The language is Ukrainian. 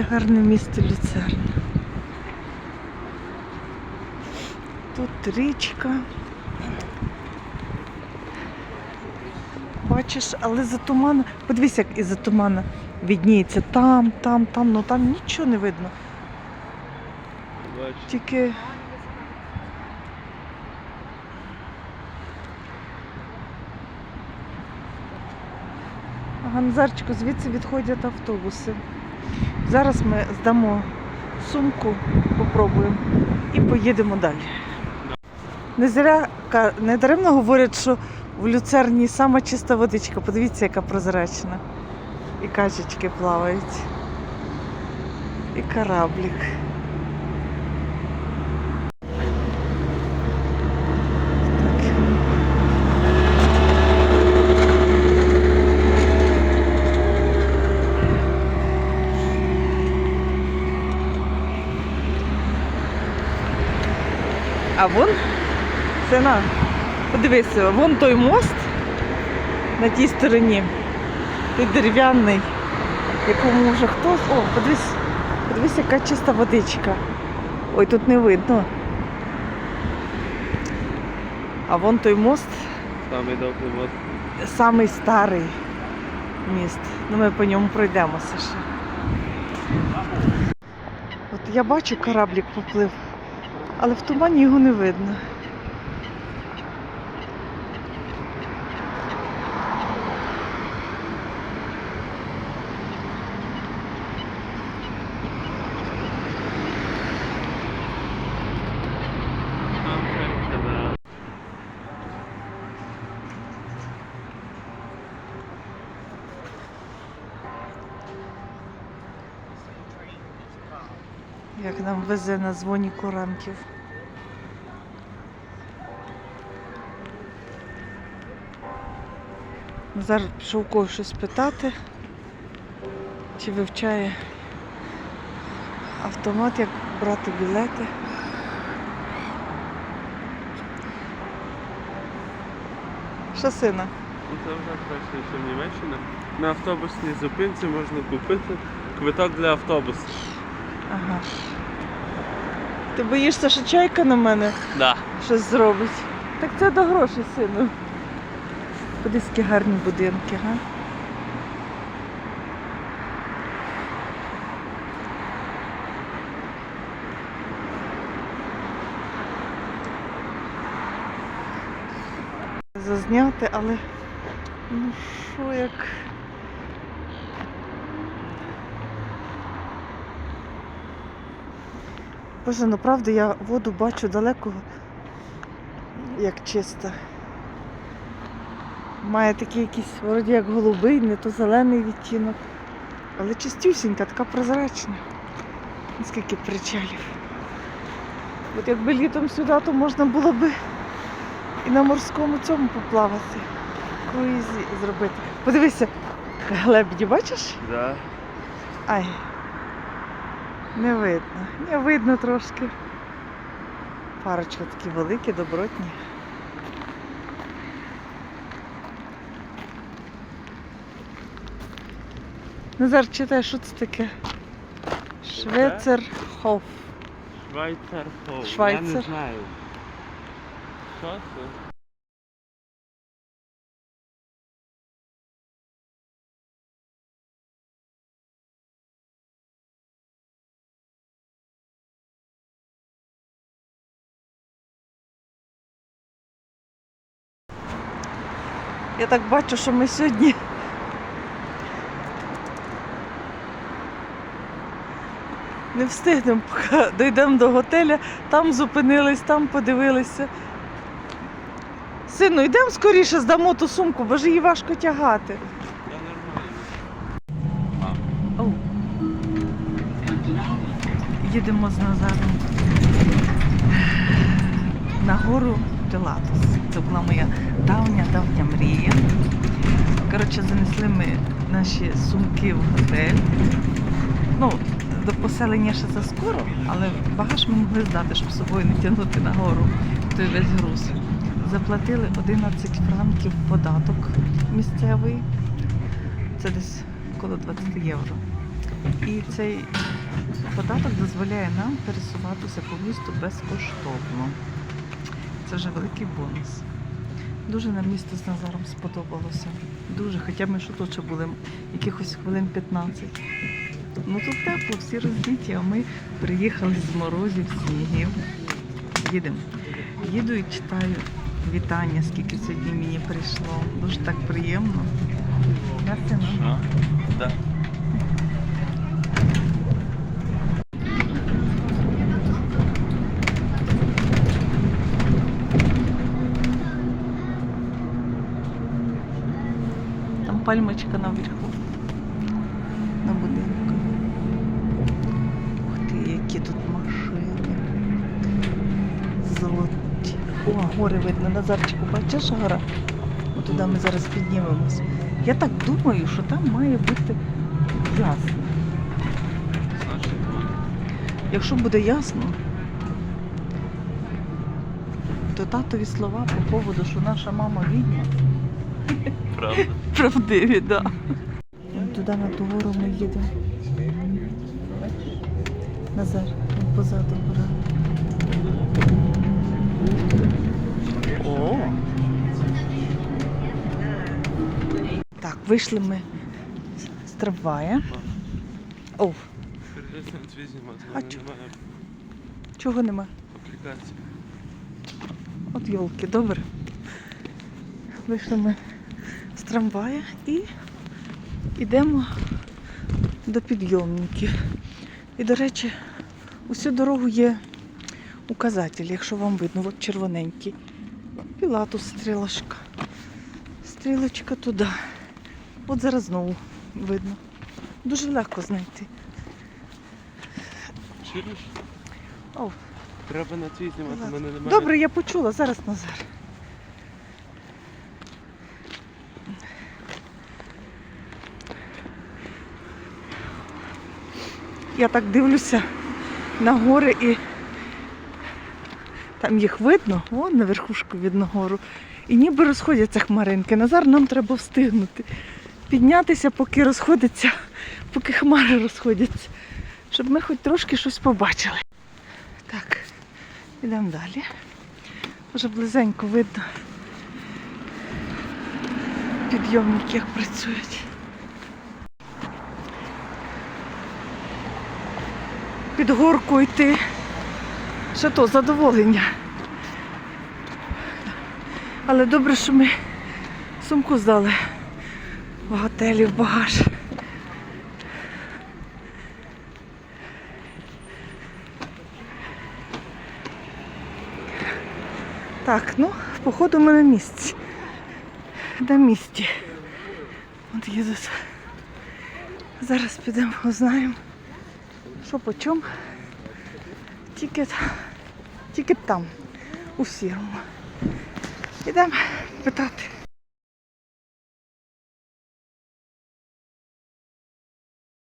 Яке гарне місто Люцерн. Тут річка. Бачиш, але за туману. Подивись, як із-за туману відніється там, там, там, ну там нічого не видно. Тільки. Ага, Назарчику, звідси відходять автобуси. Зараз ми здамо сумку, попробуємо і поїдемо далі. Не зря не даремно говорять, що в люцерні сама чиста водичка. Подивіться, яка прозрачна. І качечки плавають. І кораблік. А вон, сина, подивися, вон той мост на тій стороні, той дерев'яний, якому вже хтось. О, подивись, подивись, яка чиста водичка. Ой, тут не видно. А вон той мост, Самий довгий мост. самий старий міст. Ну ми по ньому пройдемося ще. От я бачу, кораблік поплив, але в тумані його не видно. Там ще камера. Як нам везе на дзвоні курантів. Зараз пішов когось щось питати, чи вивчає автомат, як брати білети. Що сина? Ну, Це вже краще, ніж Німеччина. На автобусній зупинці можна купити квиток для автобусу. Ага. Ти боїшся, що чайка на мене Да. щось зробить? Так це до грошей, сину. Подивись, які гарні будинки, га? Зазняти, але ну що як. Боже, ну правда, я воду бачу далеко, як чиста. Має такий якийсь, вроді як голубий, не то зелений відтінок. Але чистюсінька, така прозрачна. Скільки причалів. От якби літом сюди, то можна було би і на морському цьому поплавати. Круїзі зробити. Подивися, глебді, бачиш? Да. Ай. Не видно. Не видно трошки. Парочка такі великі, добротні. Назар, читай, що це таке? Швейцерхоф. Швайцар Хоу. Я не знаю. Що це? Я так бачу, що ми сьогодні. Не встигнемо, поки дійдемо до готеля, там зупинились, там подивилися. Сину, йдемо скоріше, здамо ту сумку, бо ж її важко тягати. Їдемо з Назаром на гору Пілатус. Це була моя давня-давня мрія. Коротше, занесли ми наші сумки в готель. Ну, до поселення ще це скоро, але багаж ми могли здати, щоб з собою не тягнути на гору той весь груз. Заплатили 11 франків податок місцевий. Це десь коло 20 євро. І цей податок дозволяє нам пересуватися по місту безкоштовно. Це вже великий бонус. Дуже нам місто з Назаром сподобалося. Дуже, хоча ми що тут ще були якихось хвилин 15. Ну тут тепло, всі роздіті, а ми приїхали з морозів, снігів. Їдемо. Їду і читаю вітання, скільки сьогодні мені прийшло. Дуже так приємно. Да? Да. Пальмочка наверху. На будинку. Ух ти, які тут машини. Золоті. О, гори видно. Назарчику, бачиш гора? Туди ми зараз піднімемось. Я так думаю, що там має бути ясно. Якщо буде ясно, то татові слова по поводу, що наша мама відьма, Правда. правдиві, да. Туди на ту гору ми їдемо. Назар, позаду гора. О! Так, вийшли ми з трамвая. О, А мене чо? немає чого нема? аплікації. От йолки, добре. Вийшли ми трамвая і йдемо до підйомників. І, до речі, усю дорогу є указатель, якщо вам видно, от червоненький. Пілатус стрілочка. Стрілочка туди. От зараз знову видно. Дуже легко знайти. Чуєш? О, Треба на твій знімати, мене немає. Добре, я почула, зараз Назар. Я так дивлюся на гори і там їх видно, о, на верхушку видно гору. І ніби розходяться хмаринки. Назар нам треба встигнути. Піднятися, поки розходиться, поки хмари розходяться, щоб ми хоч трошки щось побачили. Так. Ідемо далі. Вже близенько видно підйомники, як працюють. Під горку йти. Ще то задоволення. Але добре, що ми сумку здали в готелі в багаж. Так, ну, походу ми на місці. На місці. От їдуть. Зараз підемо, узнаємо, що по чому. Тікет, тікет там, у сірому. Ідемо питати.